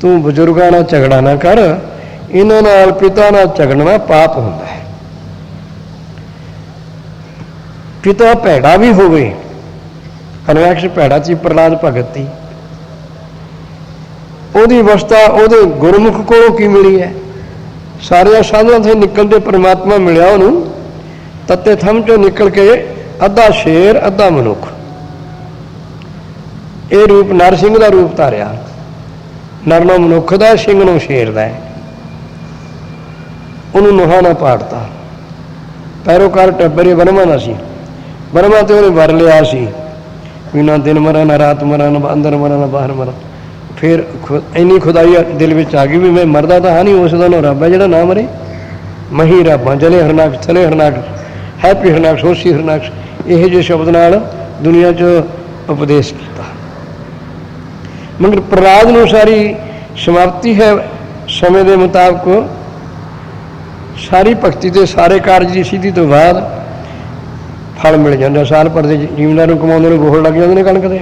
ਤੂੰ ਬਜ਼ੁਰਗਾਂ ਨਾਲ ਝਗੜਾ ਨਾ ਕਰ, ਇਹਨਾਂ ਨਾਲ ਪਿਤਾ ਨਾਲ ਝਗੜਨਾ ਪਾਪ ਹੁੰਦਾ ਹੈ। ਪਿਤਾ ਭੈੜਾ ਵੀ ਹੋਵੇ ਅਨਵੇਕਸ਼ ਭੈੜਾ ਸੀ ਪ੍ਰਲਾਦ ਭਗਤ ਸੀ ਉਹਦੀ ਅਵਸਥਾ ਉਹਦੇ ਗੁਰਮੁਖ ਕੋਲੋਂ ਕੀ ਮਿਲੀ ਹੈ? ਸਾਰਿਆਂ ਸਾਧਨਾਂ ਤੋਂ ਨਿਕਲਦੇ ਪ੍ਰਮਾਤਮਾ ਮਿਲਿਆ ਉਹਨੂੰ, ਤੱਤੇ ਥੰਮ ਚੋਂ ਨਿਕਲ ਕੇ ਅੱਧਾ ਸ਼ੇਰ, ਅੱਧਾ ਮਨੁੱਖ। ਇਹ ਰੂਪ ਨਰਸਿੰਘ ਦਾ ਰੂਪ ਧਾਰਿਆ। ਨਰ ਮਨੁੱਖ ਦਾ, ਸਿੰਘ ਨੂੰ ਸ਼ੇਰ ਦਾ ਹੈ। ਉਹਨੂੰ ਨੋਹਾ ਨਾ ਪਾੜਤਾ। ਪੈਰੋਕਾਰ ਟੱਬਰੇ ਬਰਮਾ ਦਾ ਸੀ। ਬਰਮਾ ਤੇ ਉਹਨੇ ਵਰ ਲਿਆ ਸੀ। ਵੀ ਨਾ ਦਿਨ ਮਰਾਂ, ਨਾ ਰਾਤ ਮਰਾਂ, ਨਾ ਅੰਦਰ ਮਰਾਂ, ਨਾ ਬਾਹਰ ਮਰਾਂ। ਫਿਰ ਖੁ- ਇੰਨੀ ਖੁਦਾਈ ਦਿਲ ਵਿੱਚ ਆ ਗਈ ਵੀ ਮੈਂ ਮਰਦਾ ਤਾਂ ਹਾਂ ਨਹੀਂ ਉਸ ਦਾ ਨਾ ਰੱਬ ਹੈ ਜਿਹੜਾ ਨਾ ਮਰੇ। ਮਹੀ ਰੱਬਾਂ, ਜਲੇ ਹਰਨਾਕ ਚਲੇ ਹਰਨਾਕ ਹੈਪੀ ਹਰਨਾਕ ਸੋਸੀ ਹਰਨਾਕ ਇਹ ਜਿਹੇ ਸ਼ਬਦ ਨਾਲ ਦੁਨੀਆ 'ਚ ਉਪਦੇਸ਼ ਕੀਤਾ ਮਗਰ ਪ੍ਰਲਾਦ ਨੂੰ ਸਾਰੀ ਸਮਾਪਤੀ ਹੈ ਸਮੇਂ ਦੇ ਮੁਤਾਬਕ। ਸਾਰੀ ਭਗਤੀ ਤੇ ਸਾਰੇ ਕਾਰਜ ਦੀ ਸਿੱਧੀ ਤੋਂ ਬਾਅਦ ਫਲ ਮਿਲ ਜਾਂਦਾ। ਸਾਲ ਭਰ ਦੇ ਜ਼ਿਮੀਂਦਾਰ ਨੂੰ ਕਮਾਉਂਦੇ ਨੂੰ ਗੋਹੜ ਲੱਗ ਜਾਂਦੇ ਨੇ ਕਣਕ ਦੇ।